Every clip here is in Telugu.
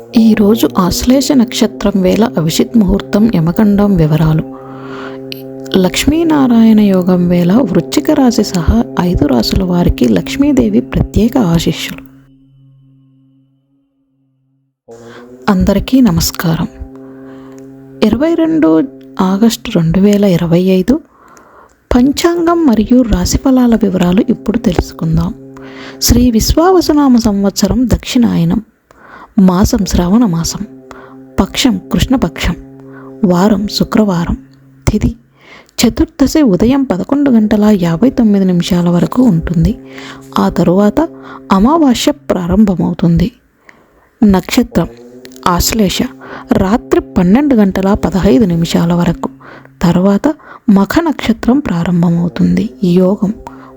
ఈరోజు ఆశ్లేష నక్షత్రం వేళ అభిషిత్ ముహూర్తం యమకండం వివరాలు. లక్ష్మీనారాయణ యోగం వేళ వృశ్చిక రాశి సహా ఐదు రాసుల వారికి లక్ష్మీదేవి ప్రత్యేక ఆశీస్సులు. అందరికీ నమస్కారం. ఇరవై రెండు ఆగస్టు రెండు వేల ఇరవై ఐదు పంచాంగం మరియు రాశిఫలాల వివరాలు ఇప్పుడు తెలుసుకుందాం. శ్రీ విశ్వావసనామ సంవత్సరం దక్షిణాయనం. మాసం శ్రావణ మాసం పక్షం కృష్ణపక్షం వారం శుక్రవారం తిథి చతుర్దశి ఉదయం పదకొండు గంటల యాభై తొమ్మిది నిమిషాల వరకు ఉంటుంది. ఆ తరువాత అమావాస్య ప్రారంభమవుతుంది. నక్షత్రం ఆశ్లేష రాత్రి పన్నెండు గంటల పదహైదు నిమిషాల వరకు. తర్వాత మఖ నక్షత్రం ప్రారంభమవుతుంది. యోగం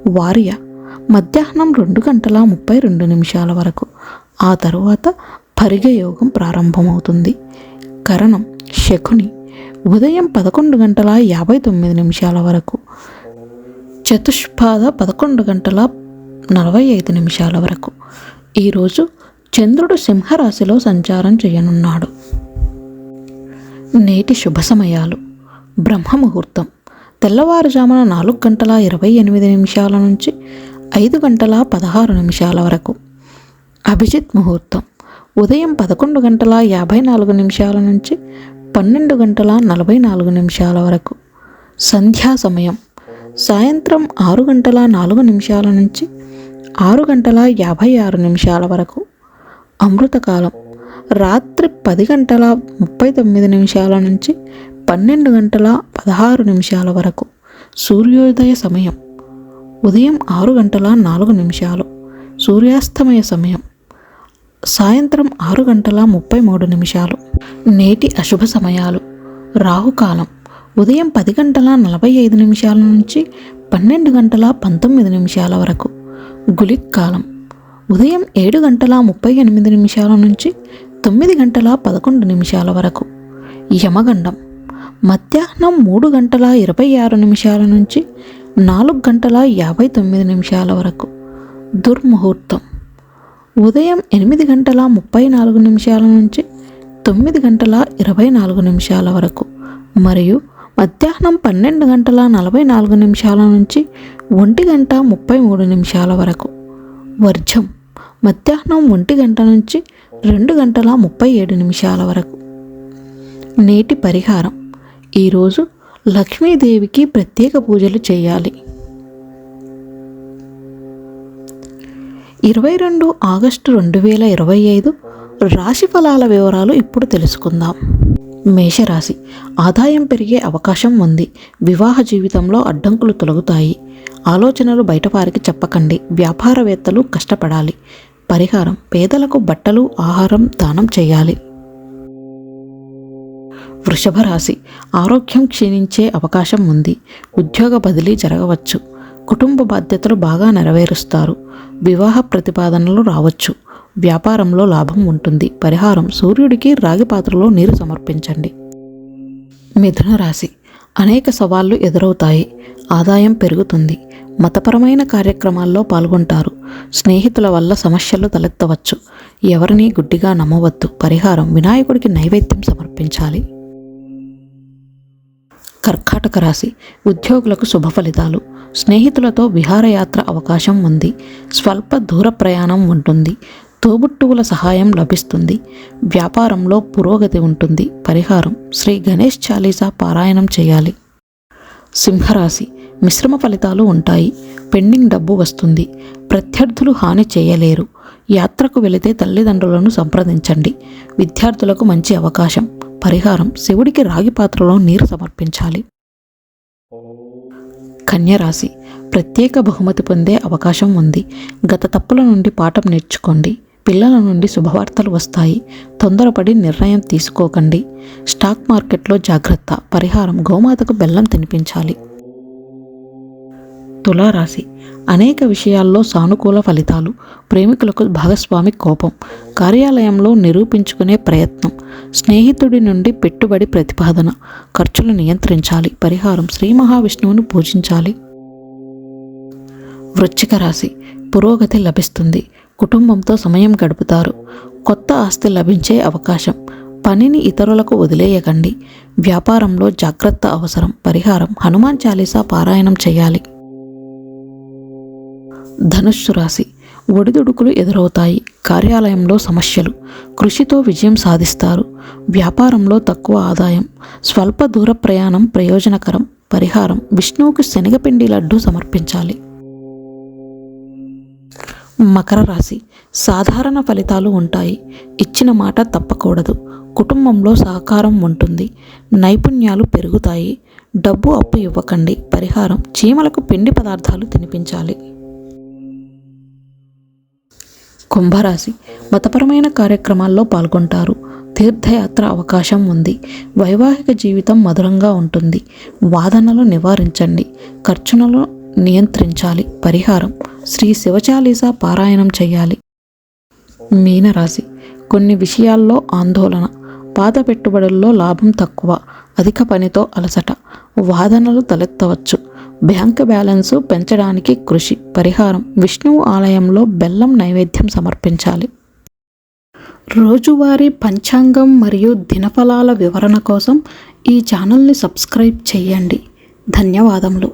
వార్య మధ్యాహ్నం రెండు గంటల ముప్పై రెండు నిమిషాల వరకు. ఆ తరువాత పరిగయోగం ప్రారంభమవుతుంది. కరణం శకుని ఉదయం పదకొండు గంటల యాభై తొమ్మిది నిమిషాల వరకు చతుష్పాద పదకొండు గంటల నలభై ఐదు నిమిషాల వరకు. ఈరోజు చంద్రుడు సింహరాశిలో సంచారం చేయనున్నాడు. నేటి శుభ సమయాలు. బ్రహ్మ ముహూర్తం తెల్లవారుజామున నాలుగు గంటల ఇరవై ఎనిమిది నిమిషాల నుంచి ఐదు గంటల పదహారు నిమిషాల వరకు. అభిజిత్ ముహూర్తం. ఉదయం పదకొండు గంటల యాభై నాలుగు నిమిషాల నుంచి పన్నెండు గంటల నలభై నాలుగు నిమిషాల వరకు. సంధ్యా సమయం. సాయంత్రం ఆరు గంటల నాలుగు నిమిషాల నుంచి ఆరు గంటల యాభై ఆరు నిమిషాల వరకు. అమృతకాలం. రాత్రి పది గంటల ముప్పై తొమ్మిది నిమిషాల నుంచి పన్నెండు గంటల పదహారు నిమిషాల వరకు. సూర్యోదయ సమయం. ఉదయం ఆరు గంటల నాలుగు నిమిషాలు. సూర్యాస్తమయ సమయం. సాయంత్రం ఆరు గంటల ముప్పై మూడు నిమిషాలు. నేటి అశుభ సమయాలు. రాహుకాలం. ఉదయం పది గంటల నలభై ఐదు నిమిషాల నుంచి పన్నెండు గంటల పంతొమ్మిది నిమిషాల వరకు. గులిక్ కాలం ఉదయం ఏడు గంటల ముప్పై ఎనిమిది నిమిషాల నుంచి తొమ్మిది గంటల పదకొండు నిమిషాల వరకు. యమగండం. మధ్యాహ్నం మూడు గంటల ఇరవై ఆరు నిమిషాల నుంచి నాలుగు గంటల యాభై తొమ్మిది నిమిషాల వరకు. దుర్ముహూర్తం. ఉదయం ఎనిమిది గంటల ముప్పై నాలుగు నిమిషాల నుంచి తొమ్మిది గంటల ఇరవై నాలుగు నిమిషాల వరకు మరియు మధ్యాహ్నం పన్నెండు గంటల నలభై నాలుగు నిమిషాల నుంచి ఒంటి గంట ముప్పై మూడు నిమిషాల వరకు. వర్జం. మధ్యాహ్నం ఒంటి గంట నుంచి రెండు గంటల ముప్పై ఏడు నిమిషాల వరకు. నేటి పరిహారం. ఈరోజు లక్ష్మీదేవికి ప్రత్యేక పూజలు చేయాలి. ఇరవై రెండు ఆగస్టు రెండు వేల ఇరవై ఐదు రాశి ఫలాల వివరాలు ఇప్పుడు తెలుసుకుందాం. మేషరాశి ఆదాయం పెరిగే అవకాశం ఉంది. వివాహ జీవితంలో అడ్డంకులు తొలగుతాయి. ఆలోచనలు బయటవారికి చెప్పకండి. వ్యాపారవేత్తలు కష్టపడాలి. పరిహారం పేదలకు బట్టలు ఆహారం దానం చేయాలి. వృషభ రాశి ఆరోగ్యం క్షీణించే అవకాశం ఉంది. ఉద్యోగ బదిలీ జరగవచ్చు. కుటుంబ బాధ్యతలు బాగా నెరవేరుస్తారు. వివాహ ప్రతిపాదనలు రావచ్చు. వ్యాపారంలో లాభం ఉంటుంది. పరిహారం సూర్యుడికి రాగి పాత్రలో నీరు సమర్పించండి. మిథున రాశి. అనేక సవాళ్ళు ఎదురవుతాయి. ఆదాయం పెరుగుతుంది. మతపరమైన కార్యక్రమాల్లో పాల్గొంటారు. స్నేహితుల వల్ల సమస్యలు తలెత్తవచ్చు. ఎవరిని గుడ్డిగా నమ్మవద్దు. పరిహారం వినాయకుడికి నైవేద్యం సమర్పించాలి. కర్కాటక రాశి ఉద్యోగులకు శుభ ఫలితాలు. స్నేహితులతో విహారయాత్ర అవకాశం ఉంది. స్వల్ప దూర ప్రయాణం ఉంటుంది. తోబుట్టువుల సహాయం లభిస్తుంది. వ్యాపారంలో పురోగతి ఉంటుంది. పరిహారం. శ్రీ గణేష్ చాలీసా పారాయణం చేయాలి. సింహరాశి. మిశ్రమ ఫలితాలు ఉంటాయి. పెండింగ్ డబ్బు వస్తుంది. ప్రత్యర్థులు హాని చేయలేరు. యాత్రకు వెళితే తల్లిదండ్రులను సంప్రదించండి. విద్యార్థులకు మంచి అవకాశం. పరిహారం శివుడికి రాగి పాత్రలో నీరు సమర్పించాలి. కన్యరాశి ప్రత్యేక బహుమతి పొందే అవకాశం ఉంది. గత తప్పుల నుండి పాఠం నేర్చుకోండి. పిల్లల నుండి శుభవార్తలు వస్తాయి. తొందరపడి నిర్ణయం తీసుకోకండి. స్టాక్ మార్కెట్లో జాగ్రత్త. పరిహారం గోమాతకు బెల్లం తినిపించాలి. తులారాశి. అనేక విషయాల్లో సానుకూల ఫలితాలు. ప్రేమికులకు భాగస్వామి కోపం. కార్యాలయంలో నిరూపించుకునే ప్రయత్నం. స్నేహితుడి నుండి పెట్టుబడి ప్రతిపాదన. ఖర్చులు నియంత్రించాలి. పరిహారం శ్రీ మహావిష్ణువును పూజించాలి. వృశ్చిక రాశి. పురోగతి లభిస్తుంది. కుటుంబంతో సమయం గడుపుతారు. కొత్త ఆస్తి లభించే అవకాశం. పనిని ఇతరులకు వదిలేయకండి. వ్యాపారంలో జాగ్రత్త అవసరం. పరిహారం. హనుమాన్ చాలీసా పారాయణం చేయాలి. ధనుస్సు రాశి ఒడిదుడుకులు ఎదురవుతాయి. కార్యాలయంలో సమస్యలు. కృషితో విజయం సాధిస్తారు. వ్యాపారంలో తక్కువ ఆదాయం. స్వల్ప దూర ప్రయాణం ప్రయోజనకరం. పరిహారం. విష్ణువుకు శనగపిండి లడ్డు సమర్పించాలి. మకర రాశి. సాధారణ ఫలితాలు ఉంటాయి. ఇచ్చిన మాట తప్పకూడదు. కుటుంబంలో సహకారం ఉంటుంది. నైపుణ్యాలు పెరుగుతాయి. డబ్బు అప్పు ఇవ్వకండి. పరిహారం. చీమలకు పిండి పదార్థాలు తినిపించాలి. కుంభరాశి మతపరమైన కార్యక్రమాల్లో పాల్గొంటారు. తీర్థయాత్ర అవకాశం ఉంది. వైవాహిక జీవితం మధురంగా ఉంటుంది. వాదనలు నివారించండి. ఖర్చులను నియంత్రించాలి. పరిహారం. శ్రీ శివచాలీసా పారాయణం చేయాలి. మీనరాశి. కొన్ని విషయాల్లో ఆందోళన. పాత పెట్టుబడుల్లో లాభం తక్కువ అధిక పనితో అలసట. వాదనలు తలెత్తవచ్చు. బ్యాంక్ బ్యాలెన్సు పెంచడానికి కృషి పరిహారం. విష్ణువు ఆలయంలో బెల్లం నైవేద్యం సమర్పించాలి. రోజువారీ పంచాంగం మరియు దినఫలాల వివరణ కోసం ఈ ఛానల్ని సబ్స్క్రైబ్ చేయండి. ధన్యవాదములు.